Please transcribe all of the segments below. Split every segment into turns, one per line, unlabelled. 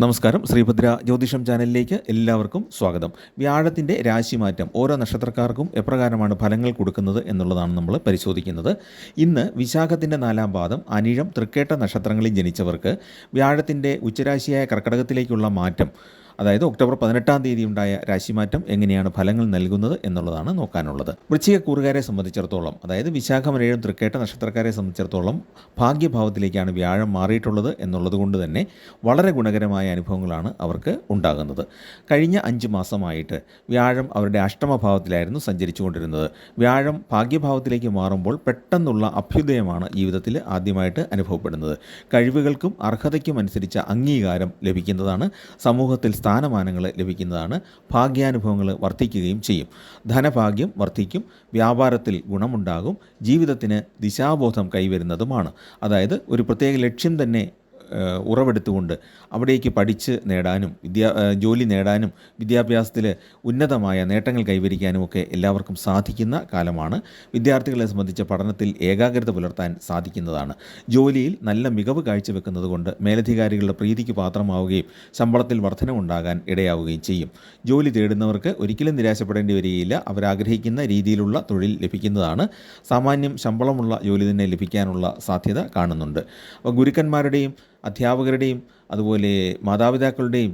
നമസ്കാരം. ശ്രീഭദ്ര ജ്യോതിഷം ചാനലിലേക്ക് എല്ലാവർക്കും സ്വാഗതം. വ്യാഴത്തിന്റെ രാശിമാറ്റം ഓരോ നക്ഷത്രക്കാർക്കും എപ്രകാരമാണ് ഫലങ്ങൾ കൊടുക്കുന്നത് എന്നുള്ളതാണ് നമ്മൾ പരിശോധിക്കുന്നത്. ഇന്ന് വിശാഖത്തിന്റെ നാലാം പാദം അനിഴം തൃക്കേട്ട നക്ഷത്രങ്ങളിൽ ജനിച്ചവർക്ക് വ്യാഴത്തിന്റെ ഉച്ചരാശിയായ കർക്കടകത്തിലേക്കുള്ള മാറ്റം അതായത് ഒക്ടോബർ പതിനെട്ടാം തീയതി ഉണ്ടായ രാശിമാറ്റം എങ്ങനെയാണ് ഫലങ്ങൾ നൽകുന്നത് എന്നുള്ളതാണ് നോക്കാനുള്ളത്. വൃശ്ചിക കൂറുകാരെ സംബന്ധിച്ചിടത്തോളം അതായത് വിശാഖമനേഴും തൃക്കേട്ട നക്ഷത്രക്കാരെ സംബന്ധിച്ചിടത്തോളം ഭാഗ്യഭാവത്തിലേക്കാണ് വ്യാഴം മാറിയിട്ടുള്ളത് എന്നുള്ളത് കൊണ്ട് തന്നെ വളരെ ഗുണകരമായ അനുഭവങ്ങളാണ് അവർക്ക് ഉണ്ടാകുന്നത്. കഴിഞ്ഞ അഞ്ച് മാസമായിട്ട് വ്യാഴം അവരുടെ അഷ്ടമഭാവത്തിലായിരുന്നു സഞ്ചരിച്ചുകൊണ്ടിരുന്നത്. വ്യാഴം ഭാഗ്യഭാവത്തിലേക്ക് മാറുമ്പോൾ പെട്ടെന്നുള്ള അഭ്യുദയമാണ് ജീവിതത്തിൽ ആദ്യമായിട്ട് അനുഭവപ്പെടുന്നത്. കഴിവുകൾക്കും അർഹതയ്ക്കും അനുസരിച്ച അംഗീകാരം ലഭിക്കുന്നതാണ് സമൂഹത്തിൽ സ്ഥാനമാനങ്ങൾ ലഭിക്കുന്നതാണ് ഭാഗ്യാനുഭവങ്ങൾ വർദ്ധിക്കുകയും ചെയ്യും. ധനഭാഗ്യം വർദ്ധിക്കും വ്യാപാരത്തിൽ ഗുണമുണ്ടാകും ജീവിതത്തിന് ദിശാബോധം കൈവരുന്നതുമാണ്. അതായത് ഒരു പ്രത്യേക ലക്ഷ്യം തന്നെ ഉറവെടുത്തുകൊണ്ട് അവിടേക്ക് പഠിച്ച് നേടാനും വിദ്യാ ജോലി നേടാനും വിദ്യാഭ്യാസത്തിൽ ഉന്നതമായ നേട്ടങ്ങൾ കൈവരിക്കാനും ഒക്കെ എല്ലാവർക്കും സാധിക്കുന്ന കാലമാണ്. വിദ്യാർത്ഥികളെ സംബന്ധിച്ച പഠനത്തിൽ ഏകാഗ്രത പുലർത്താൻ സാധിക്കുന്നതാണ്. ജോലിയിൽ നല്ല മികവ് കാഴ്ചവെക്കുന്നത് കൊണ്ട് മേലധികാരികളുടെ പ്രീതിക്ക് പാത്രമാവുകയും ശമ്പളത്തിൽ വർധനമുണ്ടാകാൻ ഇടയാവുകയും ചെയ്യും. ജോലി തേടുന്നവർക്ക് ഒരിക്കലും നിരാശപ്പെടേണ്ടി വരികയില്ല. അവരാഗ്രഹിക്കുന്ന രീതിയിലുള്ള തൊഴിൽ ലഭിക്കുന്നതാണ്. സാമാന്യം ശമ്പളമുള്ള ജോലി തന്നെ ലഭിക്കാനുള്ള സാധ്യത കാണുന്നുണ്ട്. അപ്പോൾ ഗുരുക്കന്മാരുടെയും അധ്യാപകരുടെയും അതുപോലെ മാതാപിതാക്കളുടെയും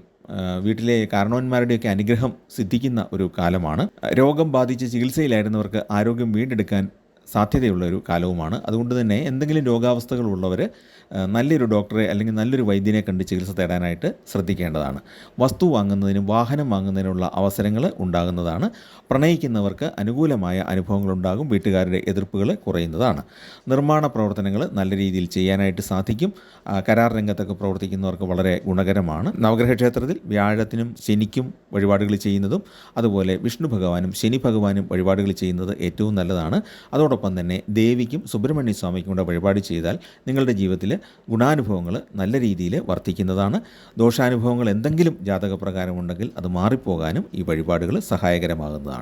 വീട്ടിലെ കാരണവന്മാരുടെയൊക്കെ അനുഗ്രഹം സിദ്ധിക്കുന്ന ഒരു കാലമാണ്. രോഗം ബാധിച്ച് ചികിത്സയിലായിരുന്നവർക്ക് ആരോഗ്യം വീണ്ടെടുക്കാൻ സാധ്യതയുള്ള ഒരു കാലവുമാണ്. അതുകൊണ്ട് തന്നെ എന്തെങ്കിലും രോഗാവസ്ഥകളുള്ളവർ നല്ലൊരു ഡോക്ടറെ അല്ലെങ്കിൽ നല്ലൊരു വൈദ്യനെ കണ്ട് ചികിത്സ തേടാനായിട്ട് ശ്രദ്ധിക്കേണ്ടതാണ്. വസ്തു വാങ്ങുന്നതിനും വാഹനം വാങ്ങുന്നതിനുള്ള അവസരങ്ങൾ ഉണ്ടാകുന്നതാണ്. പ്രണയിക്കുന്നവർക്ക് അനുകൂലമായ അനുഭവങ്ങൾ ഉണ്ടാകും. വീട്ടുകാരുടെ എതിർപ്പുകൾ കുറയുന്നതാണ്. നിർമ്മാണ പ്രവർത്തനങ്ങൾ നല്ല രീതിയിൽ ചെയ്യാനായിട്ട് സാധിക്കും. കരാർ രംഗത്തൊക്കെ പ്രവർത്തിക്കുന്നവർക്ക് വളരെ ഗുണകരമാണ്. നവഗ്രഹ ക്ഷേത്രത്തിൽ വ്യാഴത്തിനും ശനിക്കും വഴിപാടുകൾ ചെയ്യുന്നതും അതുപോലെ വിഷ്ണു ഭഗവാനും ശനി ഭഗവാനും വഴിപാടുകൾ ചെയ്യുന്നത് ഏറ്റവും നല്ലതാണ്. അതോടൊപ്പം തന്നെ ദേവിക്കും സുബ്രഹ്മണ്യ സ്വാമിക്കും കൂടെ വഴിപാട് ചെയ്താൽ നിങ്ങളുടെ ജീവിതത്തിൽ ഗുണാനുഭവങ്ങൾ നല്ല രീതിയിൽ വർദ്ധിക്കുന്നതാണ്. ദോഷാനുഭവങ്ങൾ എന്തെങ്കിലും ജാതകപ്രകാരം ഉണ്ടെങ്കിൽ അത് മാറിപ്പോകാനും ഈ വഴിപാടുകൾ സഹായകരമാകുന്നതാണ്.